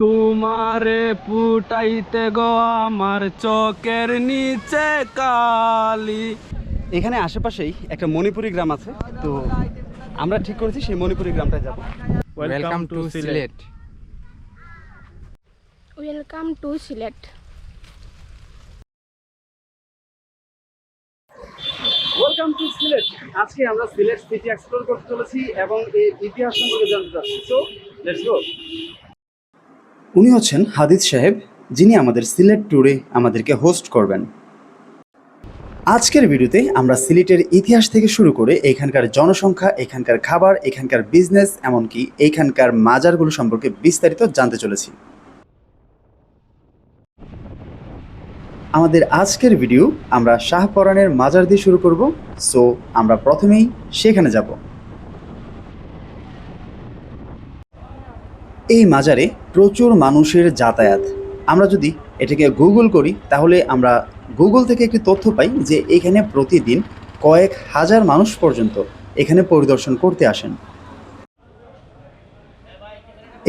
তোমারে পুটাইতে গো আমার চকের নিচে কালি। এখানে আশেপাশেই একটা মণিপুরি গ্রাম আছে তো আমরা ঠিক করেছি সেই মণিপুরি গ্রামটায় যাব। Welcome to Sylhet welcome to Sylhet welcome to Sylhet আজকে আমরা সিলেট সিটি এক্সপ্লোর করতে চলেছি এবং এর ইতিহাস সম্পর্কে জানতে চাচ্ছি। সো লেটস গো উনি হচ্ছেন হাদিদ সাহেব, যিনি আমাদের সিলেট ট্যুরে আমাদেরকে হোস্ট করবেন। আজকের ভিডিওতে আমরা সিলেটের ইতিহাস থেকে শুরু করে এখানকার জনসংখ্যা, এখানকার খাবার, এখানকার বিজনেস এমনকি এখানকার মাজারগুলো সম্পর্কে বিস্তারিত জানতে চলেছি। আমাদের আজকের ভিডিও আমরা শাহপরানের মাজার দিয়ে শুরু করব, সো আমরা প্রথমেই সেখানে যাব। এই মাজারে প্রচুর মানুষের যাতায়াত। আমরা যদি এটাকে গুগল করি, তাহলে আমরা গুগল থেকে একটি তথ্য পাই যে এখানে প্রতিদিন কয়েক হাজার মানুষ পর্যন্ত এখানে পরিদর্শন করতে আসেন।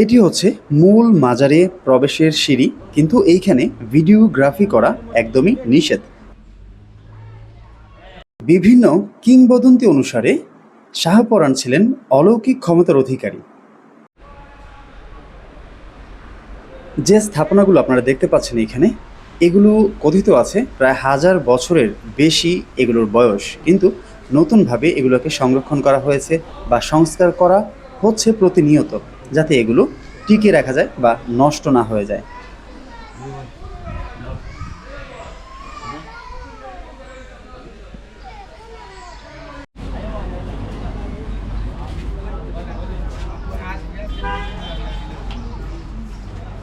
এটি হচ্ছে মূল মাজারে প্রবেশের সিঁড়ি, কিন্তু এইখানে ভিডিওগ্রাফি করা একদমই নিষেধ। বিভিন্ন কিংবদন্তি অনুসারে শাহপরাণ ছিলেন অলৌকিক ক্ষমতার অধিকারী। যে স্থাপনাগুলো আপনারা দেখতে পাচ্ছেন এখানে, এগুলো কথিত আছে প্রায় হাজার বছরের বেশি এগুলোর বয়স। কিন্তু নতুনভাবে এগুলোকে সংরক্ষণ করা হয়েছে বা সংস্কার করা হচ্ছে প্রতিনিয়ত, যাতে এগুলো টিকে রাখা যায় বা নষ্ট না হয়ে যায়।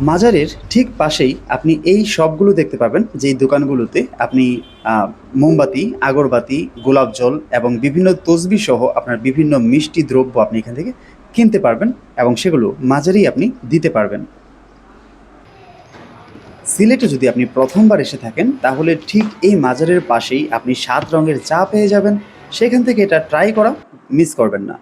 মাজারের ঠিক পাশেই আপনি এই সবগুলো দেখতে পাবেন, যেই দোকানগুলোতে আপনি মোমবাতি, আগরবাতি, গোলাপ জল এবং বিভিন্ন তসবি সহ আপনার বিভিন্ন মিষ্টি দ্রব্য আপনি এখান থেকে কিনতে পারবেন এবং সেগুলো মাজারেই আপনি দিতে পারবেন। সিলেটে যদি আপনি প্রথমবার এসে থাকেন, তাহলে ঠিক এই মাজারের পাশেই আপনি সাত রঙের চা পেয়ে যাবেন। সেখান থেকে এটা ট্রাই করা মিস করবেন না।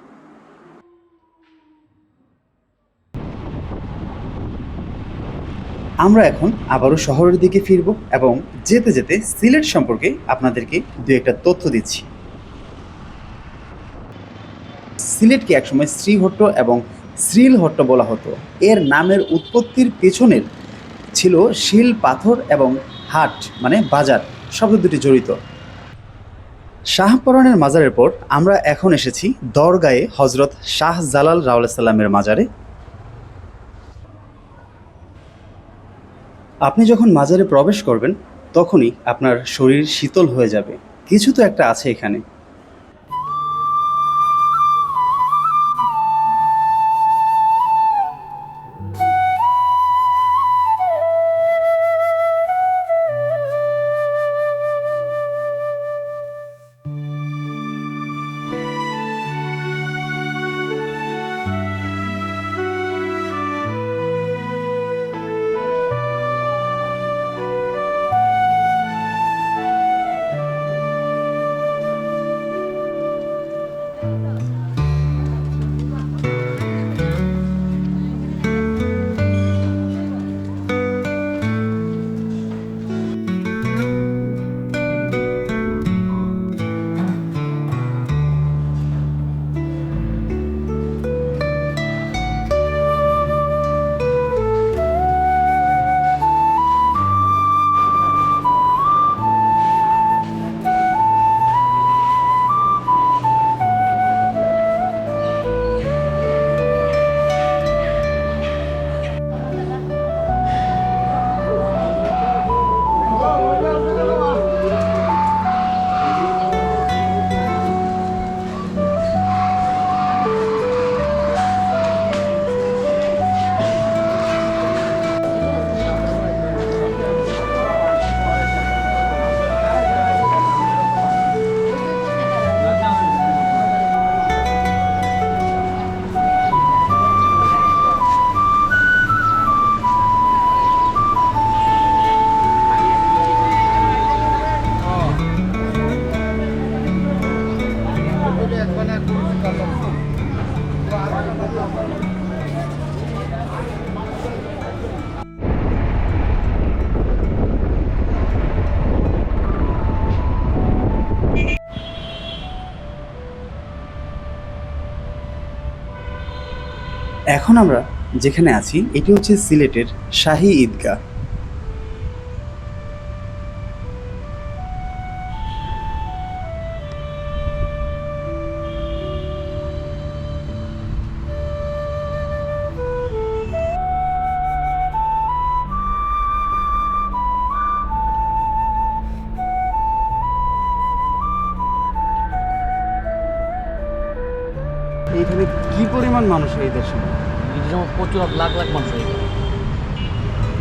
আমরা এখন আবারও শহরের দিকে ফিরব এবং যেতে যেতে সিলেট সম্পর্কে আপনাদেরকে দু একটা তথ্য দিচ্ছি। সিলেটকে একসময় শ্রীহট্ট এবং শ্রীলহট্ট বলা হতো। এর নামের উৎপত্তির পেছনের ছিল শিল, পাথর এবং হাট মানে বাজার, শব্দ দুটি জড়িত। শাহপরানের মাজারের পর আমরা এখন এসেছি দরগায়ে হজরত শাহ জালাল রাউলাসাল্লামের মাজারে। আপনি যখন মাজারে প্রবেশ করবেন, তখনই আপনার শরীর শীতল হয়ে যাবে। কিছু তো একটা আছে এখানে। এখন আমরা যেখানে আছি এটি হচ্ছে সিলেটের শাহী ঈদগাহ। পরিমাণ মানুষ এই দেশে। যেমন প্রচুর লাখ লাখ মানুষ হয় এখানে।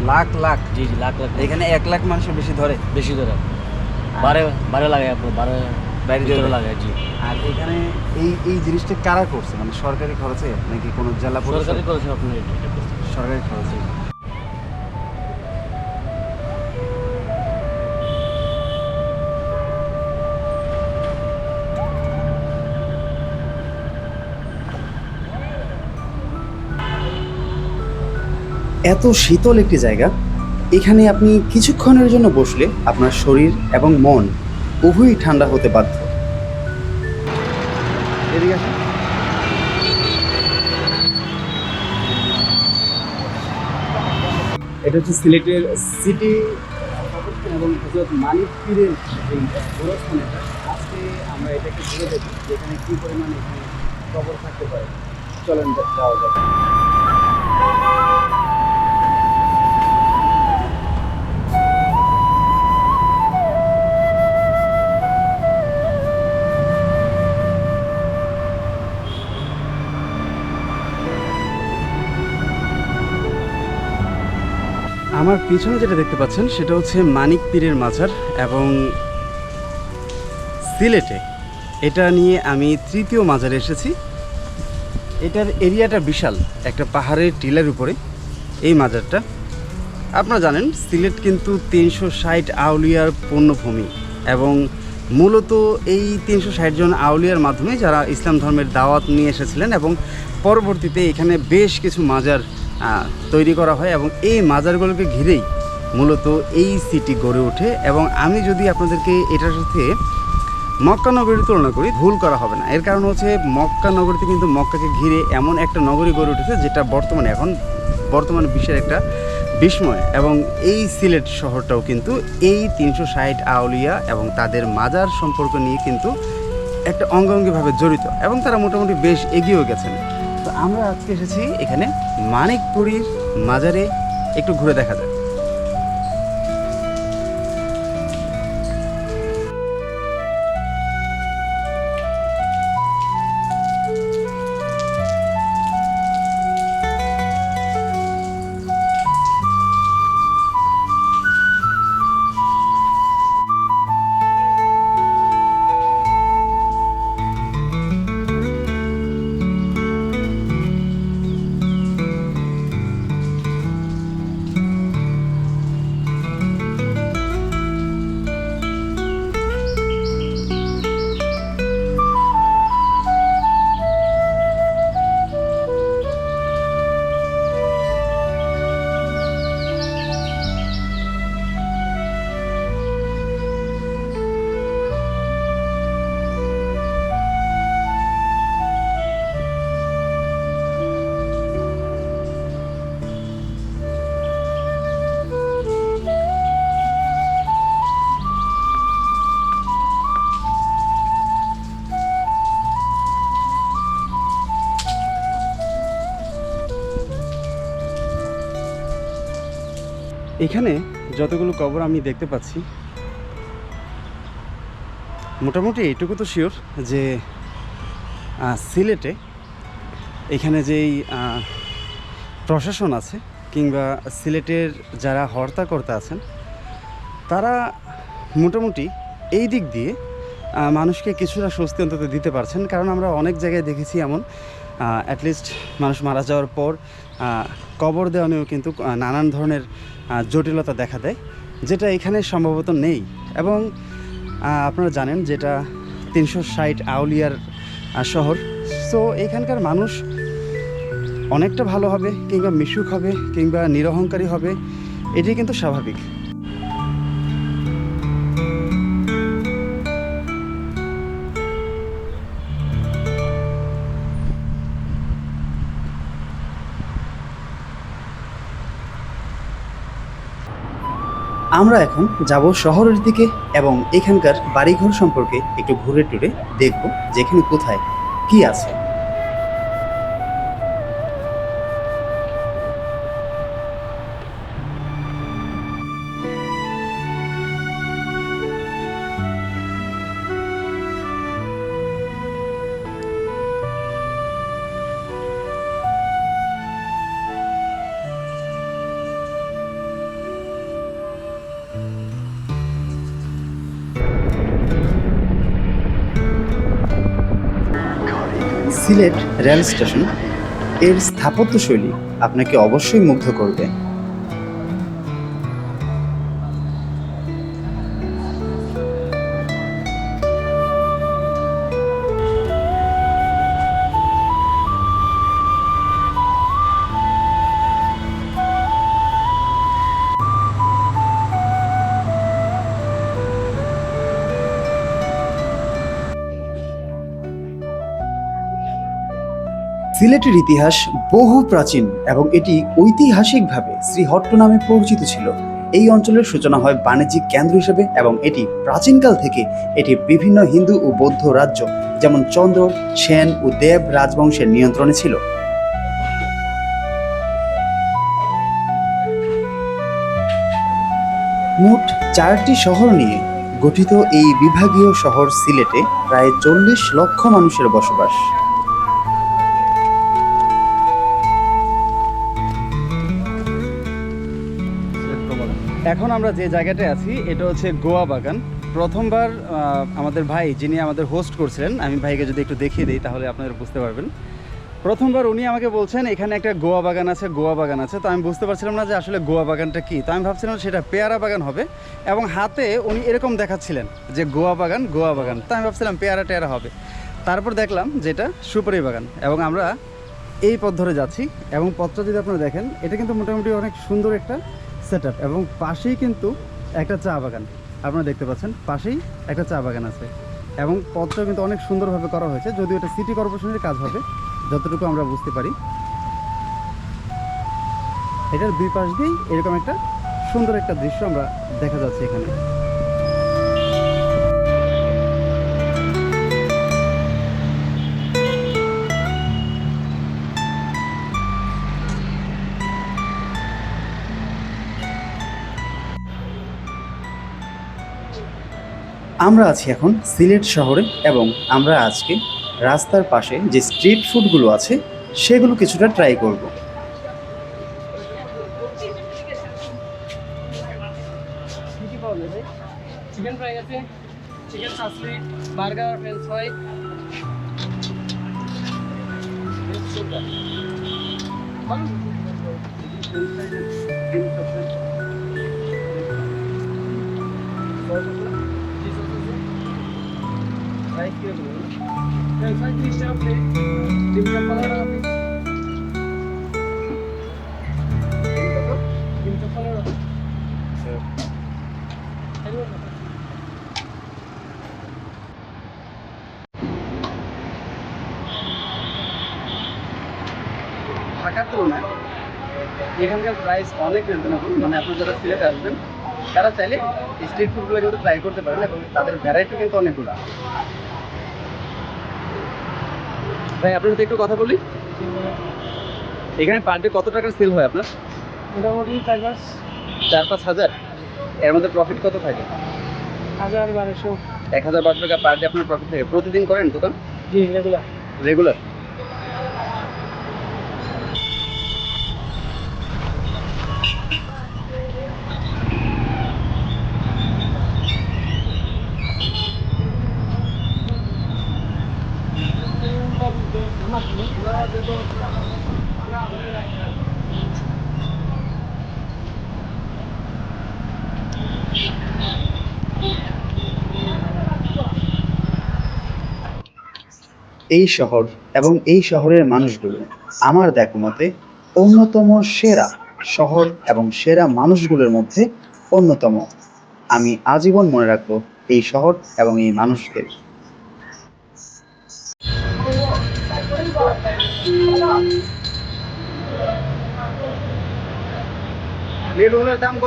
লাখ লাখ। জি জি লাখ লাখ। এখানে এক লাখ মানুষের বেশি ধরে। বেশি ধরে। বারে বারে লাগে আপনার বারে বাইরে ভিতরে ধরে। লাগে জি। আর এখানে এই এই জিনিসটা কারা করছে? মানে সরকারি খরচে নাকি কোনো জেলা পরিষদ? সরকারি করেছে আপনার এটা সরকারি খরচে। এত শীতল একটি জায়গা, এখানে আপনি কিছুক্ষণের জন্য বসলে আপনার শরীর এবং মন উভয়ই ঠান্ডা হতে বাধ্য। এটা হচ্ছে সিলেটের সিটি এবং হজরত মানিক পীরের এই গোরস্থান আজকে আমরা এটাকে ঘুরে দেখি কী পরিমাণে কবর থাকতে পারে। চলেন যাওয়া আমার পিছনে যেটা দেখতে পাচ্ছেন, সেটা হচ্ছে মানিক পীরের মাজার এবং সিলেটে। এটা নিয়ে আমি তৃতীয় মাজারে এসেছি। এটার এরিয়াটা বিশাল, একটা পাহাড়ের টিলার উপরে, এই মাজারটা। আপনারা জানেন, সিলেট কিন্তু তিনশো ষাট আউলিয়ার পূর্ণভূমি এবং মূলত এই তিনশো ষাট জন আউলিয়ার মাধ্যমে যারা ইসলাম ধর্মের দাওয়াত নিয়ে এসেছিলেন এবং পরবর্তীতে এখানে বেশ কিছু মাজার তৈরি করা হয় এবং এই মাজারগুলোকে ঘিরেই মূলত এই সিটি গড়ে ওঠে এবং আমি যদি আপনাদেরকে এটার সাথে মক্কা নগরীর তুলনা করি, ভুল করা হবে না। এর কারণ হচ্ছে মক্কা নগরীতে কিন্তু মক্কাকে ঘিরে এমন একটা নগরী গড়ে উঠেছে যেটা বর্তমানে এখন, বর্তমানে বিশ্বের একটা বিস্ময় এবং এই সিলেট শহরটাও কিন্তু এই তিনশো ষাট আউলিয়া এবং তাদের মাজার সম্পর্ক নিয়ে কিন্তু একটা অঙ্গাঙ্গিভাবে জড়িত এবং তারা মোটামুটি বেশ এগিয়েও গেছেন। তো আমরা আজকে এসেছি এখানে মানিকপুরীর মাজারে একটু ঘুরে দেখা যায় এখানে যতগুলো কবর আমি দেখতে পাচ্ছি, মোটামুটি এইটুকু তো শিওর যে সিলেটে এখানে যেই প্রশাসন আছে কিংবা সিলেটের যারা হর্তাকর্তা আছেন, তারা মোটামুটি এই দিক দিয়ে মানুষকে কিছুটা স্বস্তি অন্তত দিতে পারছেন। কারণ আমরা অনেক জায়গায় দেখেছি এমন অ্যাটলিস্ট মানুষ মারা যাওয়ার পর কবর দেওয়া নিয়েও কিন্তু নানান ধরনের জটিলতা দেখা দেয়, যেটা এখানে সম্ভবত নেই। এবং আপনারা জানেন যেটা তিনশো ষাট আউলিয়ার শহর। সো এখানকার মানুষ অনেকটা ভালো হবে, কিংবা মিশুক হবে, কিংবা নিরহংকারী হবে এটি কিন্তু স্বাভাবিক। আমরা এখন যাব শহরের দিকে এবং এখানকার বাড়িঘর সম্পর্কে একটু ঘুরে টুরে দেখব যেখানে কোথায়, কি আছে। সিলেট রেল স্টেশনের স্থাপত্যশৈলী আপনাকে অবশ্যই মুগ্ধ করবে। সিলেটের ইতিহাস বহু প্রাচীন এবং এটি ঐতিহাসিকভাবে শ্রীহট্ট নামে পরিচিত ছিল। এই অঞ্চলের সূচনা হয় বাণিজ্যিক কেন্দ্র হিসেবে এবং এটি প্রাচীনকাল থেকে এটি বিভিন্ন হিন্দু ও বৌদ্ধ রাজ্য, যেমন চন্দ্র, সেন ও দেব রাজবংশের নিয়ন্ত্রণে ছিল। মোট চারটি শহর নিয়ে গঠিত এই বিভাগীয় শহর সিলেটে প্রায় চল্লিশ লক্ষ মানুষের বসবাস। এখন আমরা যে জায়গাটায় আছি, এটা হচ্ছে গোয়া বাগান। প্রথমবার আমাদের ভাই যিনি আমাদের হোস্ট করছিলেন, আমি ভাইকে যদি একটু দেখিয়ে দিই তাহলে আপনারা বুঝতে পারবেন। প্রথমবার উনি আমাকে বলছেন, এখানে একটা গোয়া বাগান আছে, গোয়া বাগান আছে। তো আমি বুঝতে পারছিলাম না যে আসলে গোয়া বাগানটা কি। তো আমি ভাবছিলাম সেটা পেয়ারা বাগান হবে এবং হাতে উনি এরকম দেখাচ্ছিলেন যে গোয়া বাগান গোয়া বাগান। তো আমি ভাবছিলাম পেয়ারা টেয়ারা হবে। তারপর দেখলাম যেটা সুপারি বাগান এবং আমরা এই পথ ধরে যাচ্ছি এবং পথটা যদি আপনারা দেখেন, এটা কিন্তু মোটামুটি অনেক সুন্দর একটা সেট এবং পাশেই কিন্তু একটা চা বাগান। আপনারা দেখতে পাচ্ছেন, পাশেই একটা চা বাগান আছে। এবং পথটা কিন্তু অনেক সুন্দরভাবে করা হয়েছে, যদিও এটা সিটি কর্পোরেশনের কাজ হবে, যতটুকু আমরা বুঝতে পারি। এটার দুই পাশ দিয়েই এরকম একটা সুন্দর একটা দৃশ্য আমরা দেখা যাচ্ছে এখানে। আমরা আছি এখন সিলেট শহরে এবং আমরা আজকে রাস্তার পাশে যে স্ট্রিট ফুডগুলো আছে সেগুলো কিছুটা ট্রাই করব। চিকেন ফ্রাই আছে চিকেন চাসলি বার্গার ফ্রেঞ্চ ফ্রাই ঢাকার তুলনায় এখানকার প্রাইস অনেক রিজনেবল মানে আপনারা যারা সিলেটে আসবেন তারা চাইলে স্ট্রিট ফুডগুলো কিন্তু ট্রাই করতে পারেন এবং তাদের ভ্যারাইটি কিন্তু অনেকগুলো। ভাই আপনার সাথে একটু কথা বলি? এখানে পার ডে কত টাকার সেল হয় আপনার? মোটামুটি চার পাঁচ। চার পাঁচ হাজার? এর মধ্যে প্রফিট কত থাকে? হাজার বারোশো। এক হাজার বারোশো টাকা পার ডে আপনার প্রফিট থাকে। প্রতিদিন করেন দোকান? জি রেগুলার রেগুলার এই শহর এবং এই শহরের মানুষগুলো আমার দেখ মতে অন্যতম সেরা শহর এবং সেরা মানুষগুলোর মধ্যে অন্যতম। আমি আজীবন মনে রাখব এই শহর এবং এই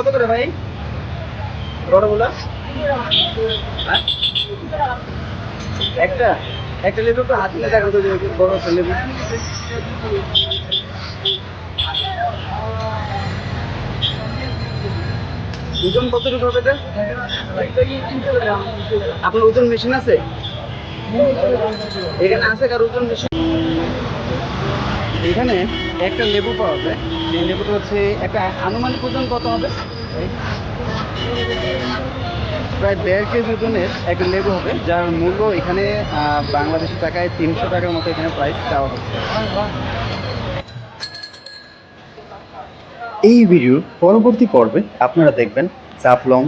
করে ভাই? হ্যাঁ? একটা? একটা লেবু তো হাতে দেখো তো বড় একটা লেবু। ওজন কতটুকু হবে এটা? আপনার ওজন মেশিন আছে? এখানে আছে কার ওজন মেশিন? এখানে একটা লেবু পাওয়া যায়। সেই লেবুটা হচ্ছে একটা আনুমানিক ওজন কত হবে? প্রায় দেড় কেজি ওজনের একটা লেবু হবে, যার মূল্য এখানে বাংলাদেশি টাকায় তিনশো টাকার মতো এখানে প্রাইস চাওয়া হচ্ছে। এই ভিডিওর পরবর্তী পর্বে আপনারা দেখবেন জাফলং,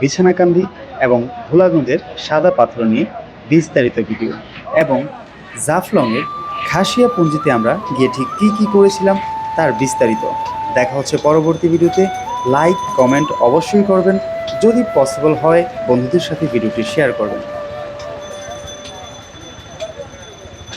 বিছানাকান্দি এবং ভোলাগঞ্জের সাদা পাথর নিয়ে বিস্তারিত ভিডিও এবং জাফলংয়ের খাসিয়া পুঞ্জিতে আমরা গিয়ে ঠিক কী কী করেছিলাম তার বিস্তারিত। দেখা হচ্ছে পরবর্তী ভিডিওতে লাইক কমেন্ট অবশ্যই করবেন। যদি পসিবল হয় বন্ধুদের সাথে ভিডিওটি শেয়ার করবেন